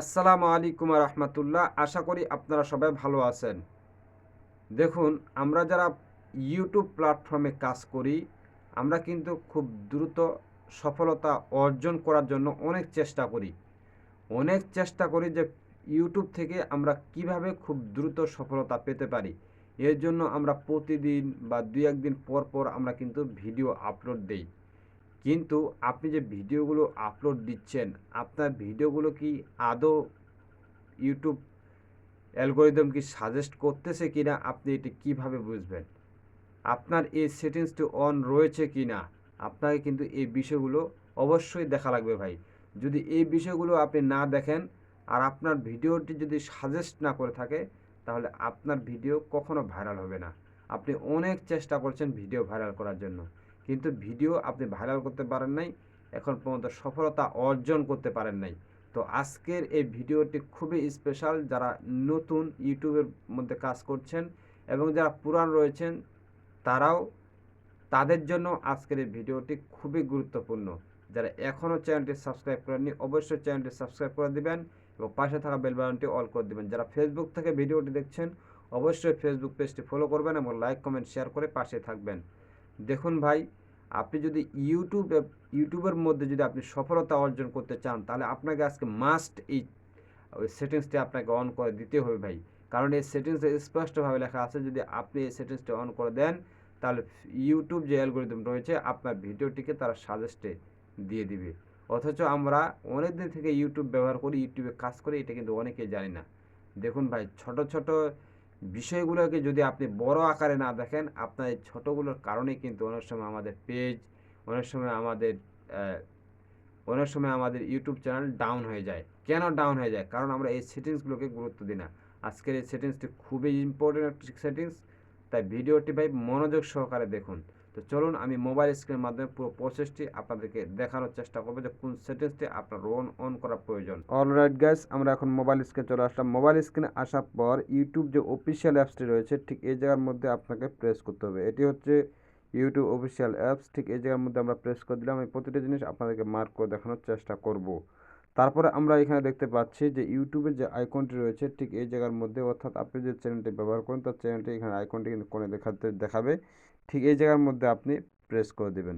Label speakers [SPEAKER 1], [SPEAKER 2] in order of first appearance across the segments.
[SPEAKER 1] আসসালামু আলাইকুম রহমতুল্লাহ। আশা করি আপনারা সবাই ভালো আছেন। দেখুন, আমরা যারা ইউটিউব প্ল্যাটফর্মে কাজ করি, আমরা কিন্তু খুব দ্রুত সফলতা অর্জন করার জন্য অনেক চেষ্টা করি। অনেক চেষ্টা করি যে ইউটিউব থেকে আমরা কীভাবে খুব দ্রুত সফলতা পেতে পারি। এর জন্য আমরা প্রতিদিন বা দুই একদিন পর পর আমরা কিন্তু ভিডিও আপলোড দেই। কিন্তু আপনি যে ভিডিওগুলো আপলোড দিচ্ছেন, আপনার ভিডিওগুলো কি আদৌ ইউটিউব অ্যালগোরিদম কি সাজেস্ট করতেছে কি না আপনি এটি কীভাবে বুঝবেন? আপনার এই সেটিংসটি অন রয়েছে কি না আপনাকে কিন্তু এই বিষয়গুলো অবশ্যই দেখা লাগবে ভাই। যদি এই বিষয়গুলো আপনি না দেখেন আর আপনার ভিডিওটি যদি সাজেস্ট না করে থাকে, তাহলে আপনার ভিডিও কখনো ভাইরাল হবে না। আপনি অনেক চেষ্টা করছেন ভিডিও ভাইরাল করার জন্য। কিন্তু ভিডিও আপনি ভাইরাল করতে পারেন নাই, এখন পর্যন্ত সফলতা অর্জন করতে পারেন নাই। তো আজকের এই ভিডিওটি খুবই স্পেশাল যারা নতুন ইউটিউবের মধ্যে কাজ করছেন এবং যারা পুরান রয়েছেন, তারাও তাদের জন্য আজকের এই ভিডিওটি খুবই গুরুত্বপূর্ণ। যারা এখনও চ্যানেলটি সাবস্ক্রাইব করেননি, অবশ্যই চ্যানেলটি সাবস্ক্রাইব করে দিবেন এবং পাশে থাকা বেল বাটনটি অল করে দিবেন। যারা ফেসবুক থেকে ভিডিওটি দেখছেন, অবশ্যই ফেসবুক পেজটি ফলো করবেন এবং লাইক কমেন্ট শেয়ার করে পাশে থাকবেন। দেখুন ভাই, আপনি যদি ইউটিউব ইউটিউবের মধ্যে যদি আপনি সফলতা অর্জন করতে চান, তাহলে আপনাকে আজকে মাস্ট এই, ওই সেটিংসটি আপনাকে অন করে দিতে হবে ভাই। কারণ এই সেটিংসে স্পষ্টভাবে লেখা আছে, যদি আপনি এই সেটিংসটি অন করে দেন, তাহলে ইউটিউব যে অ্যালগোরিদম রয়েছে, আপনার ভিডিওটিকে তারা সাজেস্টে দিয়ে দিবে। অথচ আমরা অনেক দিন থেকে ইউটিউব ব্যবহার করি ইউটিউবে কাজ করি, এটা কিন্তু অনেকেই জানি না। দেখুন ভাই, ছোট ছোট বিষয়গুলোকে যদি আপনি বড় আকারে না দেখেন, আপনার এই ছোটোগুলোর কারণে কিন্তু অনেক সময় আমাদের পেজ অনেক সময় আমাদের অনেক সময় আমাদের ইউটিউব চ্যানেল ডাউন হয়ে যায়। কেন ডাউন হয়ে যায়? কারণ আমরা এই সেটিংসগুলোকে গুরুত্ব দিই না। আজকের এই সেটিংসটি খুবই ইম্পর্টেন্ট একটি সেটিংস তাই ভিডিওটি ভাই মনোযোগ সহকারে দেখুন। তো চলুন আমি মোবাইল স্ক্রিনের মাধ্যমে পুরো প্রসেসটি আপনাদেরকে দেখানোর চেষ্টা করব যে কোন সেটিংসটি আপনার অন অন করা প্রয়োজন। অলরাইট গাইস আমরা এখন মোবাইল স্ক্রিনে চলে আসলাম। মোবাইল স্ক্রিনে আসার পর ইউটিউব যে অফিসিয়াল অ্যাপসটি রয়েছে, ঠিক এই জায়গার মধ্যে আপনাকে প্রেস করতে হবে। এটি হচ্ছে ইউটিউব অফিসিয়াল অ্যাপস ঠিক এই জায়গার মধ্যে আমরা প্রেস করে দিলাম। আমি প্রতিটা জিনিস আপনাদেরকে মার্ক করে দেখানোর চেষ্টা করব। তারপরে আমরা এখানে দেখতে পাচ্ছি যে ইউটিউবের যে আইকনটি রয়েছে, ঠিক এই জায়গার মধ্যে, অর্থাৎ আপনি যে চ্যানেলটি ব্যবহার করেন, তার চ্যানেলটি এখানে আইকনটি কিন্তু কোণে দেখাতে দেখাবে। ঠিক এই জায়গার মধ্যে আপনি প্রেস করে দেবেন।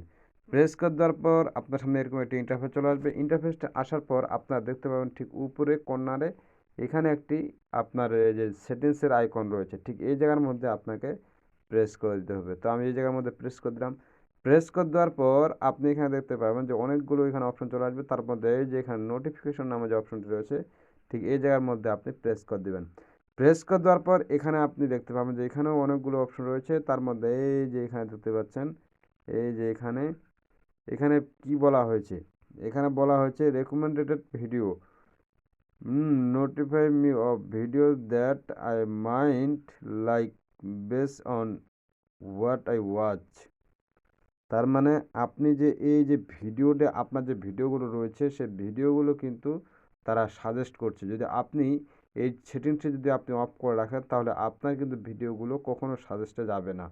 [SPEAKER 1] প্রেস করে দেওয়ার পর আপনার সামনে এরকম একটি ইন্টারফেস চলে আসবে। ইন্টারফেসটা আসার পর আপনারা দেখতে পাবেন ঠিক উপরে কর্নারে এখানে একটি আপনার এই যে সেটিংসের আইকন রয়েছে। ঠিক এই জায়গার মধ্যে আপনাকে প্রেস করে দিতে হবে। তো আমি এই জায়গার মধ্যে প্রেস করে দিলাম। প্রেস করে দেওয়ার পর আপনি এখানে দেখতে পাবেন যে অনেকগুলো এখানে অপশন চলে আসবে। তার মধ্যে যে এখানে নোটিফিকেশন নামে যে অপশনটি রয়েছে, ঠিক এই জায়গার মধ্যে আপনি প্রেস করে দিবেন। প্রেস করে দেওয়ার পর এখানে আপনি দেখতে পাবেন যে এখানেও অনেকগুলো অপশন রয়েছে। তার মধ্যে এই যে এখানে দেখতে পাচ্ছেন, এই যে এখানে এখানে কি বলা হয়েছে? এখানে বলা হয়েছে recommended video notify me of video that I mind like base on what I watch তার মানে আপনি যে এই যে ভিডিওটা, আপনার যে ভিডিওগুলো রয়েছে, সে ভিডিওগুলো কিন্তু তারা সাজেস্ট করছে। যদি আপনি এই সেটিংসটি যদি আপনি অফ করে রাখেন, তাহলে আপনার কিন্তু ভিডিওগুলো কখনো সাজেস্টে যাবে না।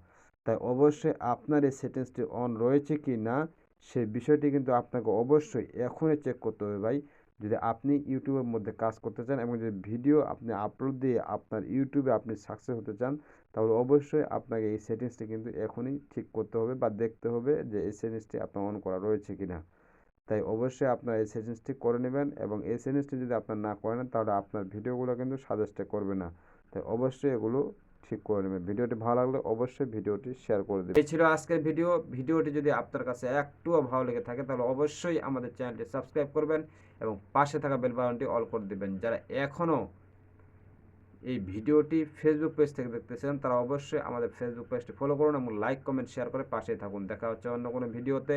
[SPEAKER 1] তাই অবশ্যই আপনার এই সেটিংসটি অন রয়েছে কি না সেই বিষয়টি কিন্তু আপনাকে অবশ্যই এখনই চেক করতে হবে ভাই। যদি আপনি ইউটিউবের মধ্যে কাজ করতে চান এবং যদি ভিডিও আপনি আপলোড দিয়ে আপনার ইউটিউবে আপনি সাকসেস হতে চান, তাহলে অবশ্যই আপনাকে এই সেটিংসটি কিন্তু এখনই ঠিক করতে হবে বা দেখতে হবে যে এই সেটিংসটি আপনার অন করা রয়েছে কি না। তাই অবশ্যই আপনার এই সেটিংসটি করে নেবেন এবং এই সেটিংসটি যদি আপনার না করেন, তাহলে আপনার ভিডিওগুলো কিন্তু সাজেস্টে করবে না। তাই অবশ্যই এগুলো ঠিক করে নেবেন। ভিডিওটি ভালো লাগলে অবশ্যই ভিডিওটি শেয়ার করে দেবেন। এই ছিল আজকের ভিডিও ভিডিওটি যদি আপনার কাছে একটুও ভালো লেগে থাকে, তাহলে অবশ্যই আমাদের চ্যানেলটি সাবস্ক্রাইব করবেন এবং পাশে থাকা বেল বাটনটি অল করে দেবেন। যারা এখনও এই ভিডিওটি ফেসবুক পেজ থেকে দেখতেছেন, তারা অবশ্যই আমাদের ফেসবুক পেজটি ফলো করুন এবং লাইক কমেন্ট শেয়ার করে পাশেই থাকুন। দেখা হচ্ছে অন্য কোনো ভিডিওতে